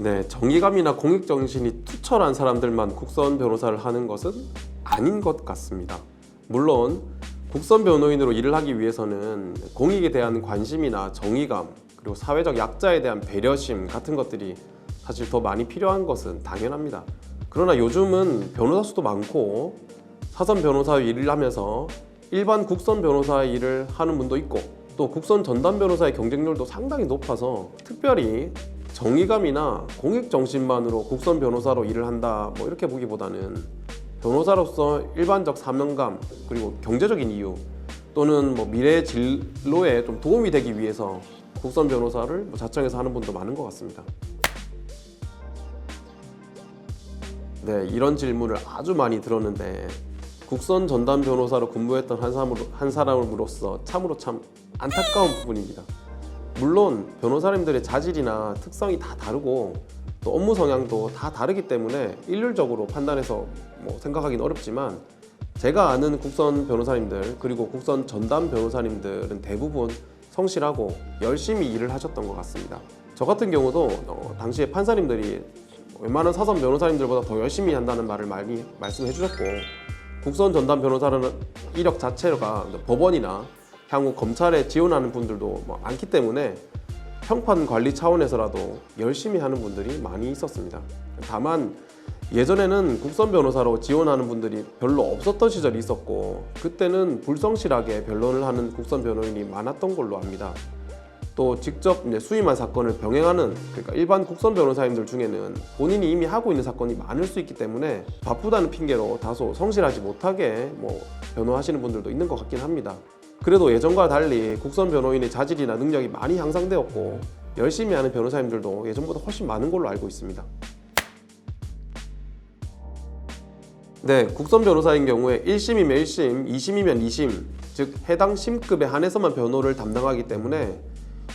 네, 정의감이나 공익정신이 투철한 사람들만 국선 변호사를 하는 것은 아닌 것 같습니다. 물론 국선 변호인으로 일을 하기 위해서는 공익에 대한 관심이나 정의감 그리고 사회적 약자에 대한 배려심 같은 것들이 사실 더 많이 필요한 것은 당연합니다. 그러나 요즘은 변호사 수도 많고 사선 변호사 일을 하면서 일반 국선 변호사의 일을 하는 분도 있고 또 국선 전담 변호사의 경쟁률도 상당히 높아서 특별히 정의감이나 공익 정신만으로 국선 변호사로 일을 한다 뭐 이렇게 보기보다는 변호사로서 일반적 사명감 그리고 경제적인 이유 또는 뭐 미래 진로에 좀 도움이 되기 위해서 국선 변호사를 뭐 자청해서 하는 분도 많은 것 같습니다. 네, 이런 질문을 아주 많이 들었는데 국선 전담 변호사로 근무했던 한 사람으로, 한 사람으로서 참으로 참 안타까운 부분입니다. 물론 변호사님들의 자질이나 특성이 다 다르고 또 업무 성향도 다 다르기 때문에 일률적으로 판단해서 뭐 생각하기는 어렵지만 제가 아는 국선 변호사님들 그리고 국선 전담 변호사님들은 대부분 성실하고 열심히 일을 하셨던 것 같습니다. 저 같은 경우도 어, 당시에 판사님들이 웬만한 사선 변호사님들보다 더 열심히 한다는 말을 많이 말씀해 주셨고 국선 전담 변호사라는 이력 자체가 법원이나 향후 검찰에 지원하는 분들도 뭐 많기 때문에 평판 관리 차원에서라도 열심히 하는 분들이 많이 있었습니다. 다만 예전에는 국선 변호사로 지원하는 분들이 별로 없었던 시절이 있었고 그때는 불성실하게 변론을 하는 국선 변호인이 많았던 걸로 압니다. 또 직접 수임한 사건을 병행하는 그러니까 일반 국선 변호사님들 중에는 본인이 이미 하고 있는 사건이 많을 수 있기 때문에 바쁘다는 핑계로 다소 성실하지 못하게 뭐 변호하시는 분들도 있는 것 같긴 합니다. 그래도 예전과 달리 국선 변호인의 자질이나 능력이 많이 향상되었고 열심히 하는 변호사님들도 예전보다 훨씬 많은 걸로 알고 있습니다. 네, 국선 변호사인 경우에 1심이면 1심, 2심이면 2심, 즉 해당 심급에 한해서만 변호를 담당하기 때문에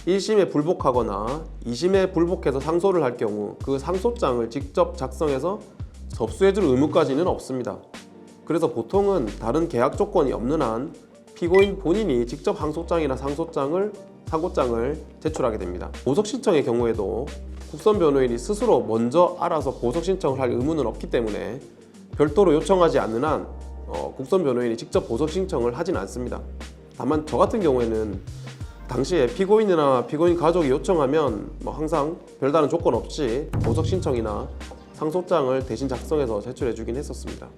1심에 불복하거나 2심에 불복해서 상소를 할 경우 그 상소장을 직접 작성해서 접수해줄 의무까지는 없습니다. 그래서 보통은 다른 계약 조건이 없는 한 피고인 본인이 직접 항소장이나 상소장을 상고장을 제출하게 됩니다. 보석 신청의 경우에도 국선 변호인이 스스로 먼저 알아서 보석 신청을 할 의무는 없기 때문에 별도로 요청하지 않는 한 어, 국선 변호인이 직접 보석 신청을 하진 않습니다. 다만 저 같은 경우에는 당시에 피고인이나 피고인 가족이 요청하면 뭐 항상 별다른 조건 없이 보석 신청이나 상소장을 대신 작성해서 제출해 주긴 했었습니다.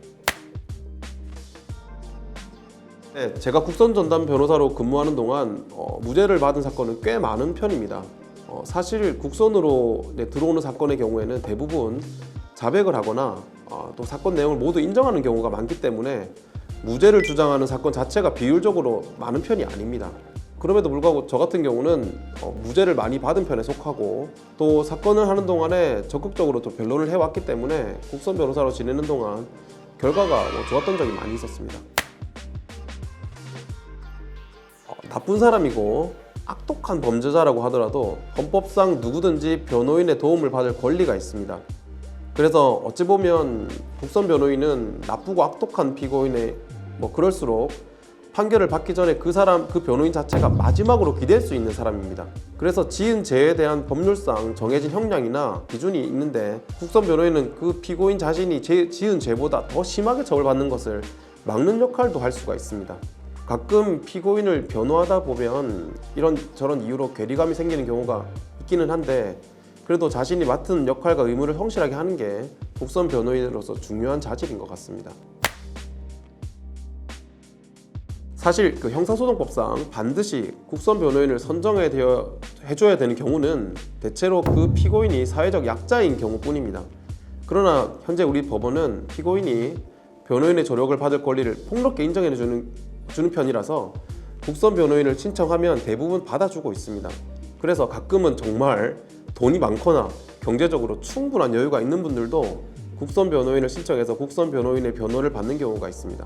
네, 제가 국선 전담 변호사로 근무하는 동안 어, 무죄를 받은 사건은 꽤 많은 편입니다. 어, 사실 국선으로 네, 들어오는 사건의 경우에는 대부분 자백을 하거나 어, 또 사건 내용을 모두 인정하는 경우가 많기 때문에 무죄를 주장하는 사건 자체가 비율적으로 많은 편이 아닙니다. 그럼에도 불구하고 저 같은 경우는 어, 무죄를 많이 받은 편에 속하고 또 사건을 하는 동안에 적극적으로 또 변론을 해왔기 때문에 국선 변호사로 지내는 동안 결과가 뭐 좋았던 적이 많이 있었습니다. 어, 나쁜 사람이고 악독한 범죄자라고 하더라도 헌법상 누구든지 변호인의 도움을 받을 권리가 있습니다. 그래서 어찌 보면 국선 변호인은 나쁘고 악독한 피고인의 뭐 그럴수록 판결을 받기 전에 그 사람 그 변호인 자체가 마지막으로 기댈 수 있는 사람입니다. 그래서 지은 죄에 대한 법률상 정해진 형량이나 기준이 있는데 국선 변호인은 그 피고인 자신이 제, 지은 죄보다 더 심하게 처벌받는 것을 막는 역할도 할 수가 있습니다. 가끔 피고인을 변호하다 보면 이런 저런 이유로 괴리감이 생기는 경우가 있기는 한데 그래도 자신이 맡은 역할과 의무를 성실하게 하는 게 국선 변호인으로서 중요한 자질인 것 같습니다. 사실 그 형사소송법상 반드시 국선 변호인을 선정해 되어 해줘야 되는 경우는 대체로 그 피고인이 사회적 약자인 경우뿐입니다. 그러나 현재 우리 법원은 피고인이 변호인의 조력을 받을 권리를 폭넓게 인정해 주는 주는 편이라서 국선 변호인을 신청하면 대부분 받아주고 있습니다. 그래서 가끔은 정말 돈이 많거나 경제적으로 충분한 여유가 있는 분들도 국선 변호인을 신청해서 국선 변호인의 변호를 받는 경우가 있습니다.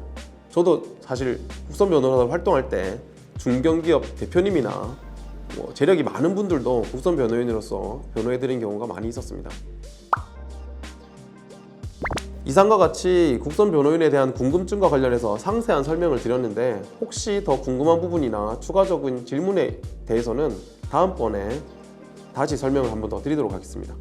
저도 사실 국선 변호사로 활동할 때 중견기업 대표님이나 뭐 재력이 많은 분들도 국선 변호인으로서 변호해드린 경우가 많이 있었습니다. 이상과 같이 국선 변호인에 대한 궁금증과 관련해서 상세한 설명을 드렸는데 혹시 더 궁금한 부분이나 추가적인 질문에 대해서는 다음번에 다시 설명을 한 번 더 드리도록 하겠습니다.